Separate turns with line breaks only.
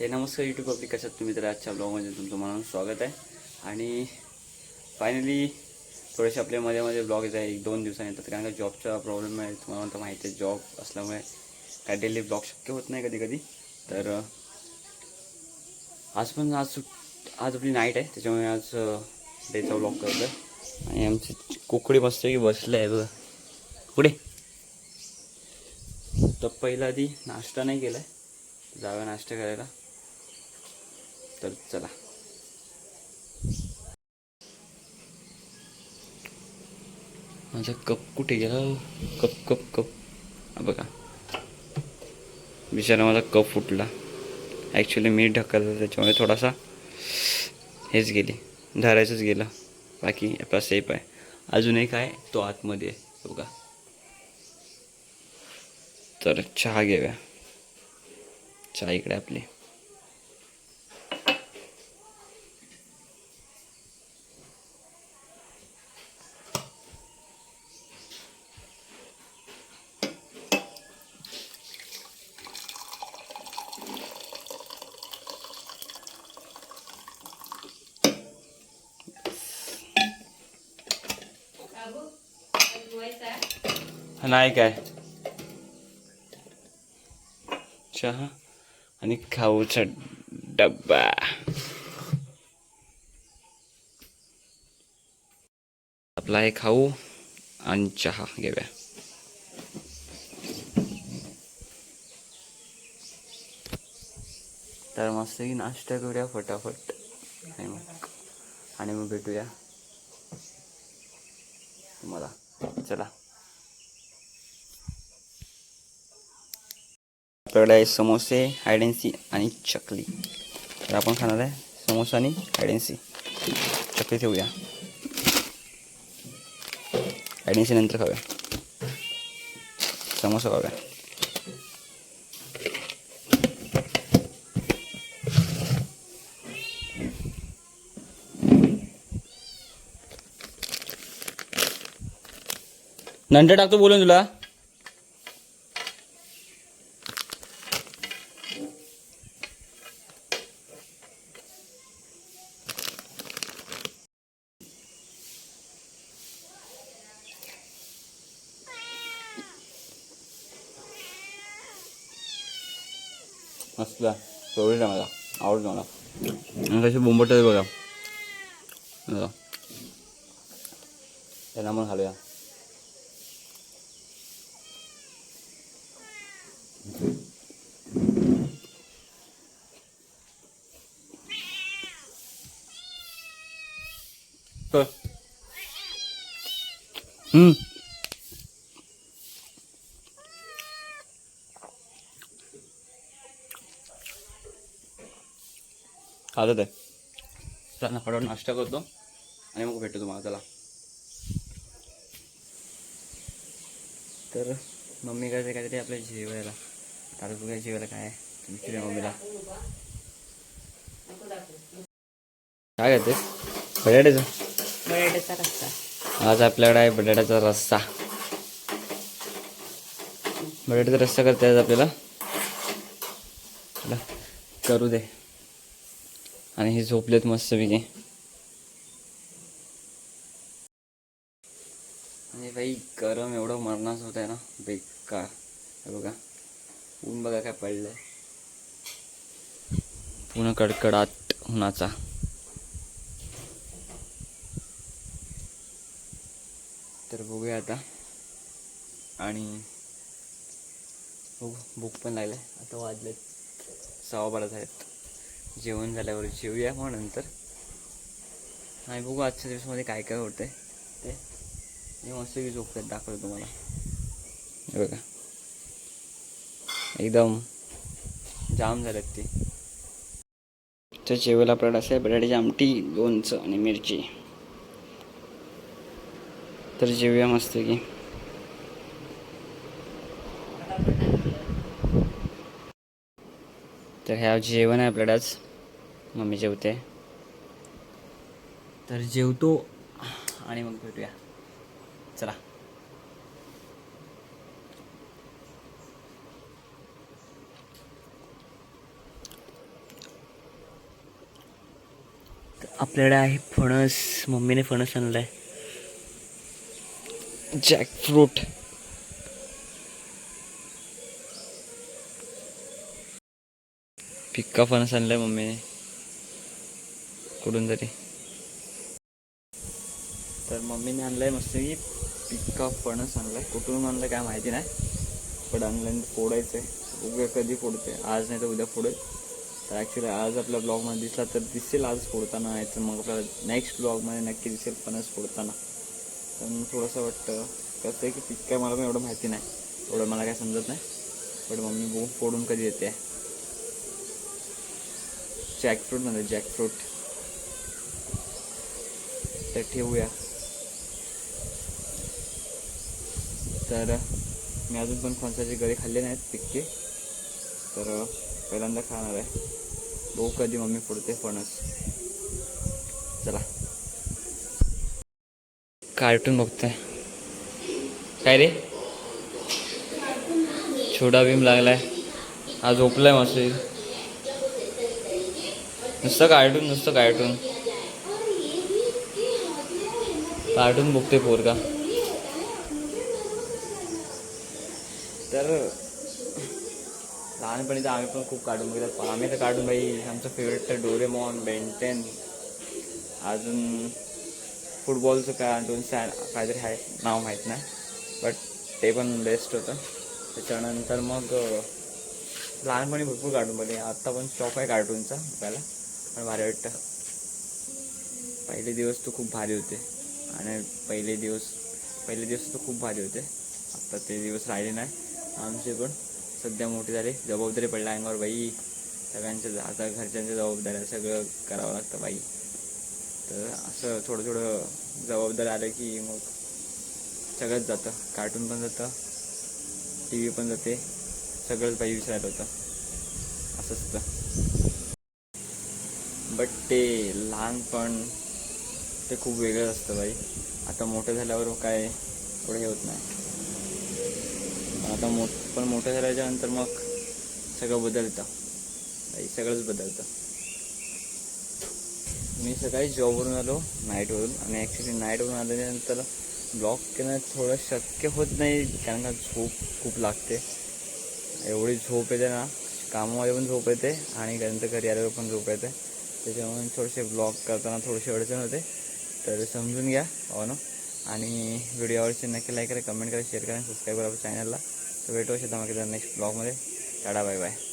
हे नमस्कार YouTube public कशात तुम्ही तर आजच्या ब्लॉगमध्ये तुमचं मनानं स्वागत आहे. आणि फायनली थोडेसे आपल्या मध्ये मध्ये ब्लॉग येत आहे. एक दोन दिवसांनी येतात. कारण का जॉबचा प्रॉब्लेम आहे. तुम्हाला तर माहिती आहे जॉब असल्यामुळे काय डेली ब्लॉग शक्य होत नाही कधी कधी. तर आज पण आज सुट आज आपली नाईट आहे. त्याच्यामुळे आज डेचा ब्लॉग करतो आहे आणि आमची कुकडी मस्त की बसलं आहे बघा. पुढे तर पहिला आधी नाश्ता नाही केला आहे जाऊया नाश्ता करायला. तर चला. माझा कप कुठे गेला? हो? Cup cup. कप बघा. बिचारा माझा कप फुटला. ॲक्च्युली मी ढकलला त्याच्यामुळे थोडासा हेच गेली. धरायचंच गेलं. बाकी आपला सेफ आहे. अजून एक आहे तो आतमध्ये आहे. बघा. तर चहा घेऊया. चहा इकडे आपली. नाही काय? चहा आणि खाऊचा डब्बा. आपला हे खाऊ आणि चहा घेऊया. तर मस्त की नाश्ता करूया फटाफट. आणि मग आणि मग भेटूया. तुम्हाला. चला. आपल्याकडे आहे समोसे हायडेन्सी आणि चकली. तर आपण खाणार आहे समोसा आणि हायडेन्सी चकली ठेवूया. हायडेन्सी नंतर खाऊया. समोसा खाऊया नंतर टाकतो बोलून तुला. मस्त फेवरेट आहे मला आवडतं मला आणि कशी बोंबट आहे बघा बघा. त्यांना पण खालूया कर. हम्म खात आहे. चला फटाफट नाश्ता करतो आणि मग भेटतो तुम्हाला चला. तर मम्मी करते काहीतरी आपल्या जेवायला. आता बघूया जेवायला काय आहे? विचारूया मम्मीला? काय करते बटाट्याचं?
बटाट्याचा रस्सा.
आज आपल्याकडे आहे बटाट्याचा रस्सा. बटाट्याचा रस्सा करते आज आपल्याला? चला करू दे. आणि हे झोपलेत मस्तपैकी. आणि भाई गरम एवढं मरणाच होत आहे ना बेकार. हे बघा ऊन बघा काय पडलंय. पूर्ण कडकडाट उन्हाचा. तर बघूया आता. आणि बघू भूक पण लागलं. आता वाजले सहा बारा झालेत. जेवण झाल्यावर जेवूया मग नंतर. आणि बघू आजच्या दिवसामध्ये काय काय होतं ते. मी मस्त की झोपतात दाखवतो तुम्हाला. हे बघा. एकदम जाम झाल्यात ते. तर जेवायला आपल्याला असं आहे बटाट्याची आमटी लोणचं आणि मिरची. तर जेवूया मस्त की तर ह्या जेवण आहे आपल्याला मम्मी जेवते. तर जेवतो आणि मग भेटूया. चला. आपल्याकडे आहे फणस. मम्मीने फणस आणलाय. जॅकफ्रूट. पिक्का फणस आणलाय मम्मीने कुठून तरी. तर मम्मीने आणलाय मस्त की पिक्का फणस आणलाय कुठून आणलं काय माहिती नाही. पण आणलं फोडायचंय. उद्या कधी फोडते आज नाही तर उद्या फोडेल. तर ॲक्च्युली आज आपल्या ब्लॉगमध्ये दिसला तर दिसेल आज फोडताना. नाही तर मग आपल्याला नेक्स्ट ब्लॉगमध्ये नक्की दिसेल फणस फोडताना. पण थोडंसं वाटतं. कसं आहे की पिक्का मला पण एवढं माहिती नाही. एवढं मला काय समजत नाही. पण मम्मी बघू फोडून कधी येते? जॅकफ्रूट म्हणजे जॅकफ्रूट. तर ठेवूया. तर मी अजून पण फणसाचे गळे खाल्ले नाहीत पिक्के. तर पहिल्यांदा खाणार आहे. बघू कधी मम्मी फोडते फणस. चला. कार्टून बघतोय. काय रे? छोटा भीम लागलाय. आज झोपलाय मस्त नुसतं कार्टून नुसतं कार्टून. कार्टून बघते पोरगा. तर लहानपणी तर आम्ही पण खूप कार्टून बघितलं. आम्ही तर कार्टून बाई आमचं फेवरेट तर डोरेमॉन बेंटेन अजून फुटबॉलचं कार्टून सॅन काहीतरी आहे नाव माहीत नाही. बट ते पण बेस्ट होतं. त्याच्यानंतर मग लहानपणी भरपूर कार्टून बघितले. आत्ता पण शॉक आहे कार्टूनचा बघायला. पण भारी वाटतं. पहिले दिवस तर खूप भारी होते. आणि पहिले दिवस पहिले दिवस तर खूप भारी होते. आत्ता ते दिवस राहिले नाही. आमचे पण सध्या मोठे झाले. जबाबदारी पडल्या अंगावर बाई. सगळ्यांच्या आता घरच्यांच्या जबाबदाऱ्या सगळं करावं लागतं बाई. तर असं थोडं थोडं जबाबदारी आलं की मग सगळंच जातं. कार्टून पण जातं. टी व्ही पण जाते. सगळंच बाई विसरायला होतं. असं असतं बट ते लहानपण ते खूप वेगळं असतं बाई. आता मोठं झाल्यावर काय एवढं हे होत नाही. आता मोठ पण मोठं झाल्याच्यानंतर मग सगळं बदलतं. बाई सगळंच बदलतं. मी सकाळी जॉबवरून आलो नाईटवरून आणि ॲक्च्युली नाईटवरून आल्यानंतर ब्लॉक करणं थोडं शक्य होत नाही कारण का झोप खूप लागते. एवढी झोप येते ना कामामध्ये पण झोप येते आणि घरी आल्यावर पण झोप येते. त्याच्यामुळे थोडेसे ब्लॉग करताना थोडेसे अडचण होते. तर समजून घ्या हो आणि व्हिडिओ आवडचे नक्की लाईक करा कमेंट करा शेअर करा सबस्क्राईब करा आपल्या चॅनलला तर भेटू शकता मग नेक्स्ट ब्लॉगमध्ये टाटा बाय बाय